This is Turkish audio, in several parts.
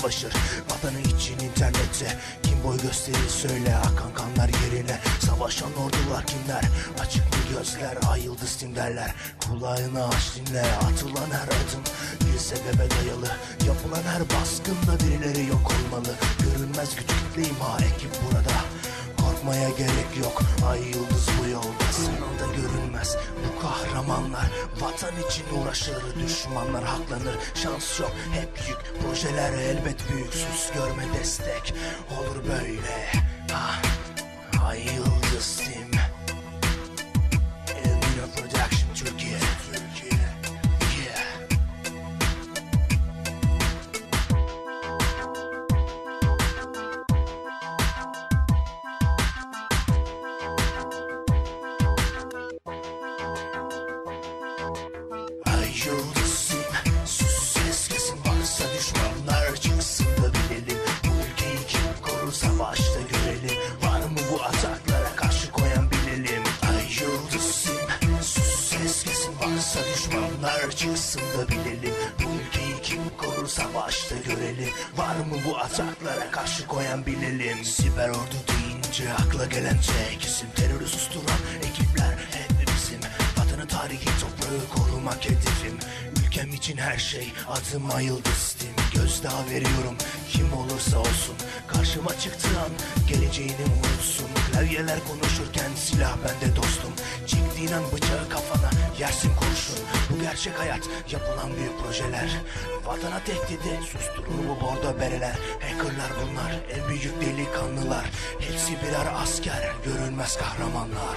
Savaşır. Vatanı için internette Kim boy gösterir söyle akan kanlar yerine. Savaşan ordular kimler? Açık mı gözler ay yıldız tim derler. Kulağını aç dinle atılan her adım Bir sebebe dayalı. Yapılan her baskında birileri yok olmalı. Görünmez güç kitle imha ekip burada Korkmaya gerek yok. Ay yıldız bu yolda Sınavda görünmez. Bu kahramanlar Vatan için uğraşır Düşmanlar haklanır. Şans yok hep yük. Projeler elbet büyük. Sus görme destek. Olur böyle Ay yıldızım sus ses kesin varsa düşmanlar çıksın da bilelim. Bu ülkeyi kim korur savaşta görelim. Var mı bu ataklara karşı koyan bilelim? Ay sus ses kesin varsa düşmanlar çıksın da bilelim. Bu ülkeyi kim korur savaşta görelim. Var mı bu ataklara karşı koyan bilelim? Siber ordu deyince akla gelen tek isim Terörü susturan ekipler korumak hedefim Ülkem için her şey adıma yıldız tim Gözdağı veriyorum kim olursa olsun. Karşıma çıktığı an geleceğini unutsun. Klavyeler konuşurken silah bende dostum. Çektiğin an bıçağı kafana yersin kurşun. Bu gerçek hayat yapılan büyük projeler. Vatana tehdidi susturur bu bordo bereler. Hackerlar bunlar en büyük delikanlılar. Hepsi birer asker görünmez kahramanlar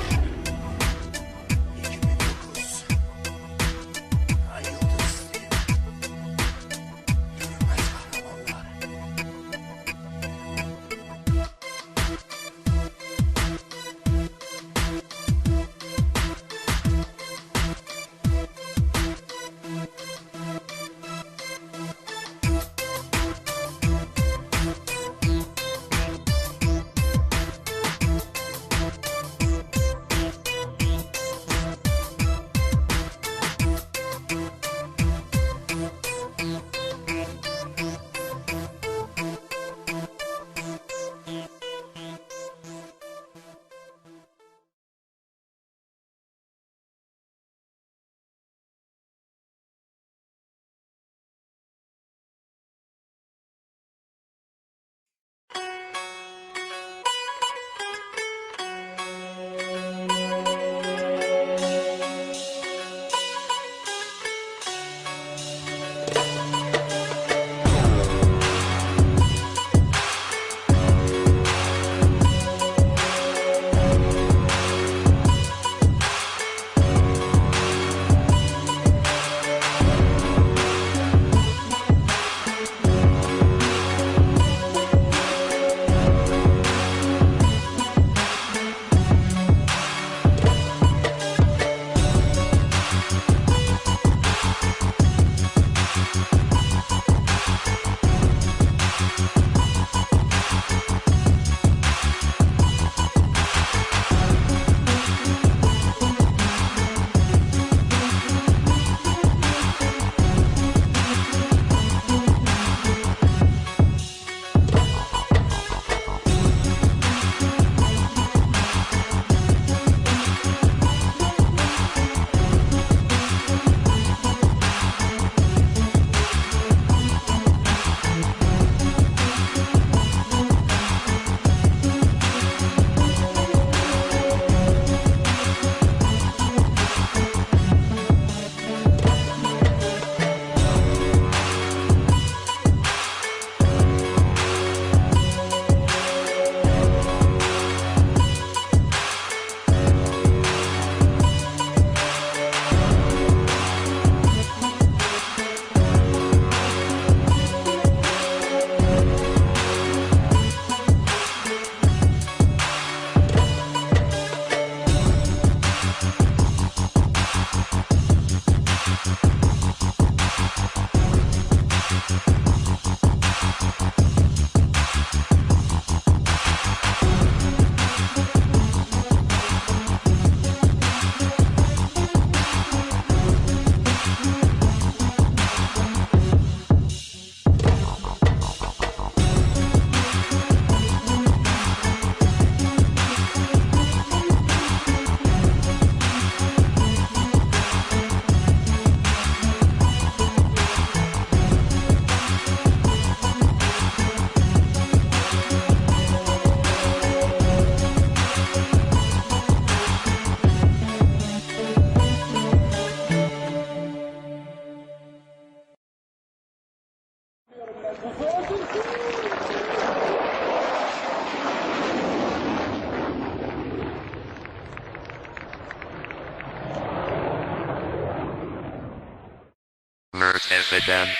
Midland. down.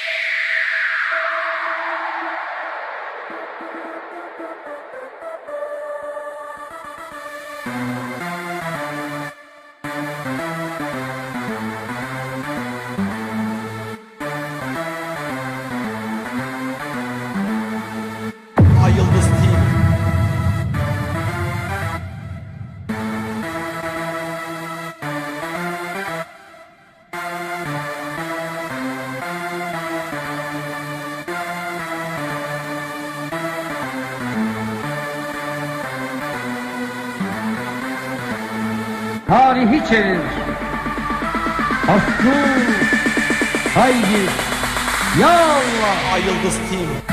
Mm-hmm. Tarihi çevir. Aslı, haydi, ya Allah. Ay Yıldız Team.